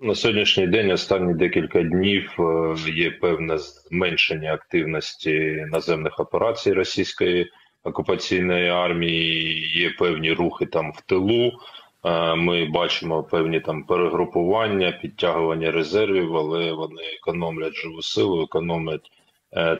На сьогоднішній день, останні декілька днів, е, є певне зменшення активності наземних операцій російської окупаційної армії. Є певні рухи там в тилу. Е, ми бачимо певні там перегрупування, підтягування резервів, але вони економлять живу силу, економлять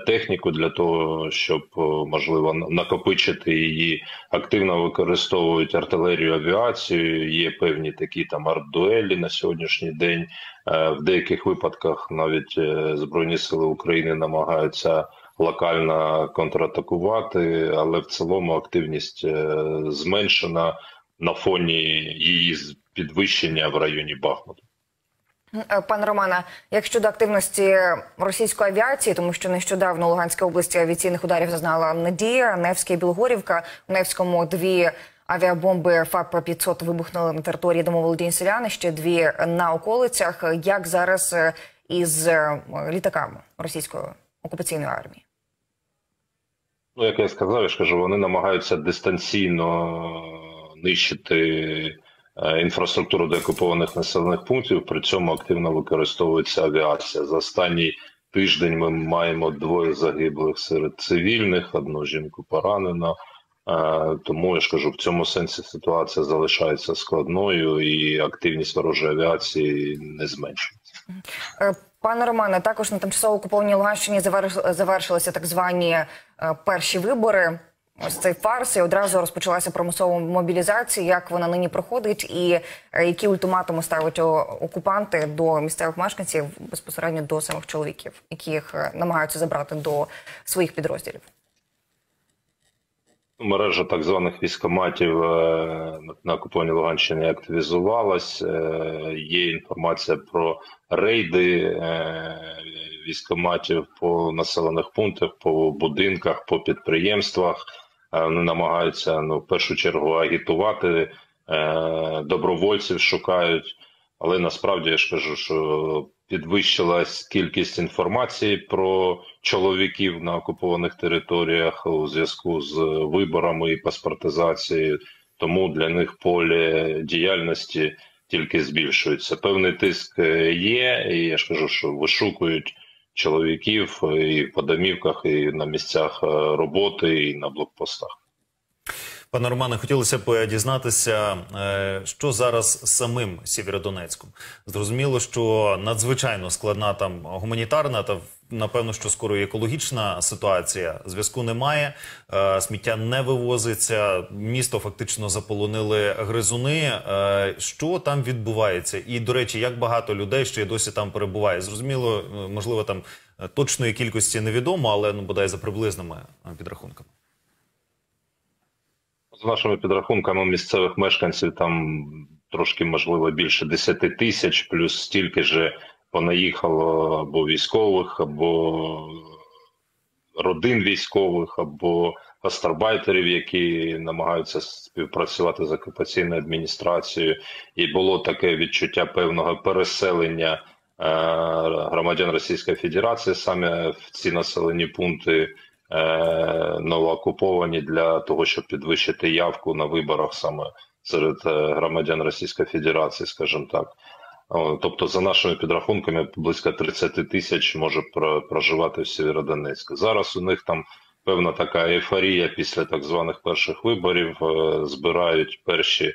техніку для того, щоб можливо накопичити її, активно використовують артилерію, авіацію. Є певні такі там арт-дуелі на сьогоднішній день. Е, в деяких випадках навіть е, збройні сили України намагаються локально контратакувати, але в цілому активність зменшена на фоні її підвищення в районі Бахмуту. Е, пане Романе, як щодо активності російської авіації, тому що нещодавно Луганська область авіаційних ударів зазнала Надія, Невська і Білогорівка. У Невському дві авіабомби ФАП 500 вибухнули на території домоволодінь селяни, ще дві на околицях. Як зараз е, із е, літаками російської окупаційної армії? Ну, як я сказав, я ж кажу, вони намагаються дистанційно нищити. Е, інфраструктуру деокупованих населених пунктів. При цьому активно використовується авіація. За останній тиждень ми маємо двоє загиблих серед цивільних, одну жінку поранено. Е, тому я ж кажу, в цьому сенсі ситуація залишається складною і активність ворожої авіації не зменшується. Е, пане Романе, також на тимчасово окупованій Луганщині завершилися так звані перші вибори ось цей фарс і одразу розпочалася промислова мобілізація. Як вона нині проходить, і е, які ультиматуми ставить окупанти до місцевих мешканців безпосередньо до самих чоловіків, яких е, намагаються забрати до своїх підрозділів? Мережа так званих військоматів е, на окупованій Луганщині активізувалась. Є інформація про рейди військоматів по населених пунктах, по будинках, по підприємствах. Е, вони намагаються ну, в першу чергу агітувати, е, добровольців шукають. Але насправді я ж кажу, що підвищилась кількість інформації про чоловіків на окупованих територіях у зв'язку з виборами і паспортизацією, тому для них поле діяльності тільки збільшується. Певний тиск є, і я ж кажу, що вишукують чоловіків і по домівках, і на місцях е, роботи, і на блокпостах. Пане Романе, хотілося б дізнатися, е, що зараз з самим Сєвєродонецьком. Зрозуміло, що надзвичайно складна там гуманітарна та напевно, що скоро і екологічна ситуація. Зв'язку немає, е, сміття не вивозиться. Місто фактично заполонили гризуни. Е, що там відбувається? І до речі, як багато людей ще й досі там перебуває? Зрозуміло, можливо, там точної кількості невідомо, але ну бодай за приблизними підрахунками. З нашими підрахунками місцевих мешканців там трошки можливо більше 10 тисяч, плюс стільки ж понаїхало або військових, або родин військових, або гастарбайтерів, які намагаються співпрацювати з окупаційною адміністрацією, і було таке відчуття певного переселення е, громадян Російської Федерації саме в ці населені пункти. Е, новоокуповані для того, щоб підвищити явку на виборах саме серед е, громадян Російської Федерації, скажімо так. Тобто, за нашими підрахунками, близько 30 тисяч може проживати в Сєвєродонецьку. Зараз у них там певна така ейфорія після так званих перших виборів. Е, збирають перші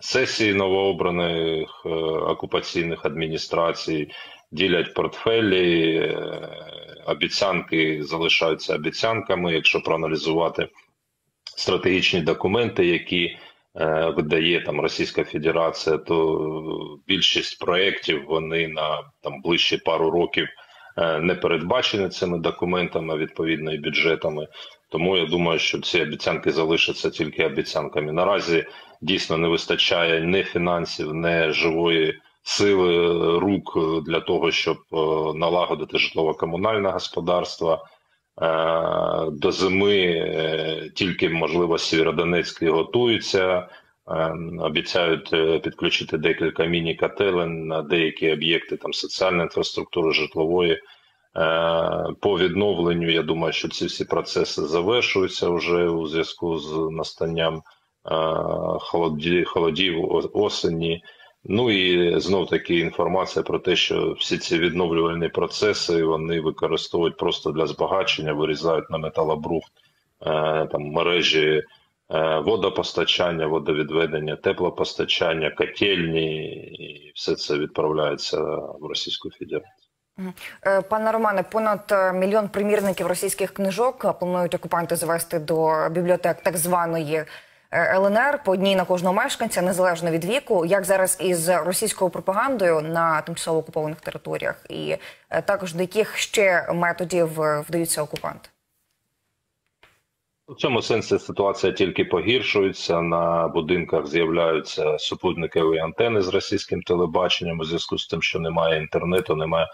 сесії новообраних окупаційних адміністрацій, ділять портфелі обіцянки залишаються обіцянками. Якщо проаналізувати стратегічні документи, які е, видає там Російська Федерація, то більшість проєктів вони на там ближчі пару років е, не передбачені цими документами, відповідно і бюджетами. Тому я думаю, що ці обіцянки залишаться тільки обіцянками. Наразі дійсно не вистачає ні фінансів, ні живої сили рук для того, щоб е, налагодити житлово-комунальне господарство. Е, до зими е, тільки можливо Сєвєродонецьк готуються, обіцяють підключити декілька міні-котелень на деякі об'єкти там соціальної інфраструктури, житлової. По відновленню, я думаю, що ці всі процеси завершуються вже у зв'язку з настанням холодів осені. Ну і знов таки інформація про те, що всі ці відновлювальні процеси вони використовують просто для збагачення, вирізають на металобрухт е, там мережі е, водопостачання, водовідведення, теплопостачання, котельні, і все це відправляється в Російську Федерацію. Е, Пане Романе, понад мільйон примірників російських книжок планують окупанти завести до бібліотек так званої ЛНР по одній на кожного мешканця, незалежно від віку. Як зараз із російською пропагандою на тимчасово окупованих територіях, і е, також до яких ще методів е, вдаються окупанти? У цьому сенсі ситуація тільки погіршується. На будинках з'являються супутникові антени з російським телебаченням у зв'язку з тим, що немає інтернету, немає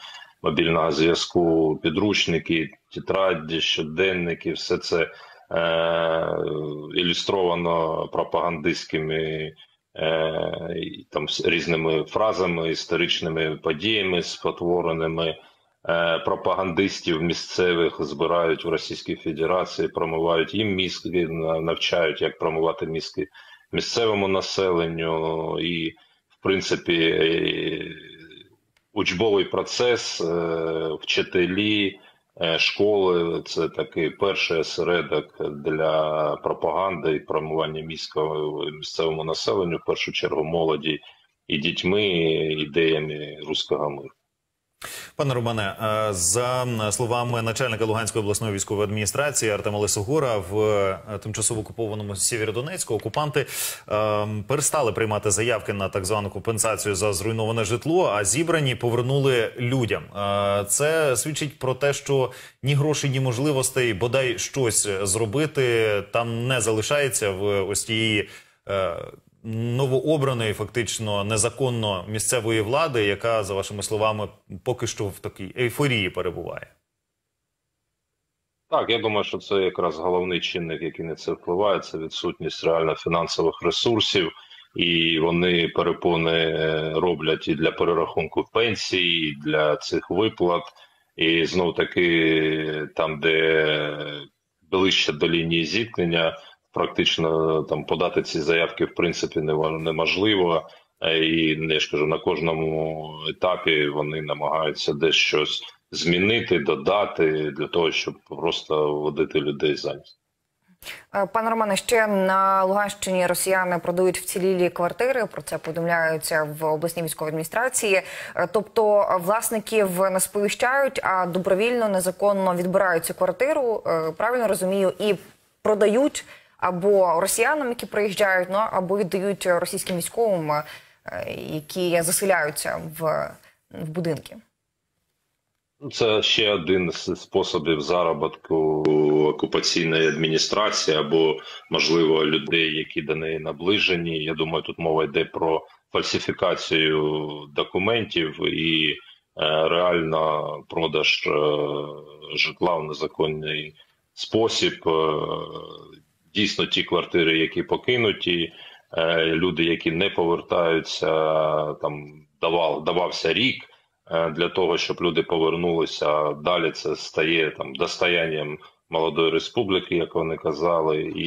мобільного зв'язку, підручники, тетраді, щоденники, все це е- ілюстровано пропагандистськими е- там різними фразами, історичними подіями спотвореними. Е, пропагандистів місцевих збирають в Російській Федерації, промивають їм мізки, навчають, як промивати мізки місцевому населенню, і, в принципі, учбовий процес, е, вчителі, школи це такий перший осередок для пропаганди і промування міського місцевому населенню, в першу чергу молоді і дітьми, ідеями руського миру. Пане Романе, е, за словами начальника Луганської обласної військової адміністрації Артема Лисогора, в е, тимчасово окупованому Сєвєродонецьку окупанти е, перестали приймати заявки на так звану компенсацію за зруйноване житло, а зібрані повернули людям. Це свідчить про те, що ні грошей, ні можливостей бодай щось зробити там не залишається в ось тієї. Е, новообраної, фактично незаконно місцевої влади, яка, за вашими словами, поки що в такій ейфорії перебуває. Так, я думаю, що це якраз головний чинник, який на це впливає, це відсутність реально фінансових ресурсів, і вони перепони е, роблять і для перерахунку пенсій, і для цих виплат. І знов таки, там, де ближче до лінії зіткнення, практично там подати ці заявки в принципі неможливо. Е, І я ж кажу, на кожному етапі вони намагаються десь щось змінити, додати для того, щоб просто вводити людей замість. Е, Пане Романе, ще на Луганщині росіяни продають вцілілі квартири. Про це повідомляються в обласній військовій адміністрації. Е, Тобто власників не сповіщають, а добровільно незаконно відбирають цю квартиру. Правильно розумію, і продають або росіянам, які приїжджають, ну або віддають російським військовим, е, які заселяються в, в будинки. Це ще один з способів заробітку окупаційної адміністрації або, можливо, людей, які до неї наближені. Я думаю, тут мова йде про фальсифікацію документів і е, реально продаж е, житла в незаконний спосіб. Е, дійсно, ті квартири, які покинуті, е, люди, які не повертаються, там давав, давався рік е, для того, щоб люди повернулися. Далі це стає там достоянням молодої республіки, як вони казали, і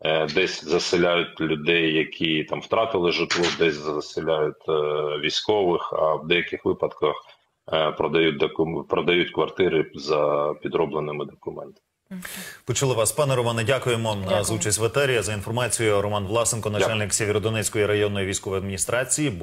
е, десь заселяють людей, які там втратили житло, десь заселяють військових, а в деяких випадках продають докум... продають квартири за підробленими документами. Почули вас, пане Романе. Дякуємо Дякую. за участь в етері. За інформацією, Роман Власенко, начальник Сєвєродонецької районної військової адміністрації.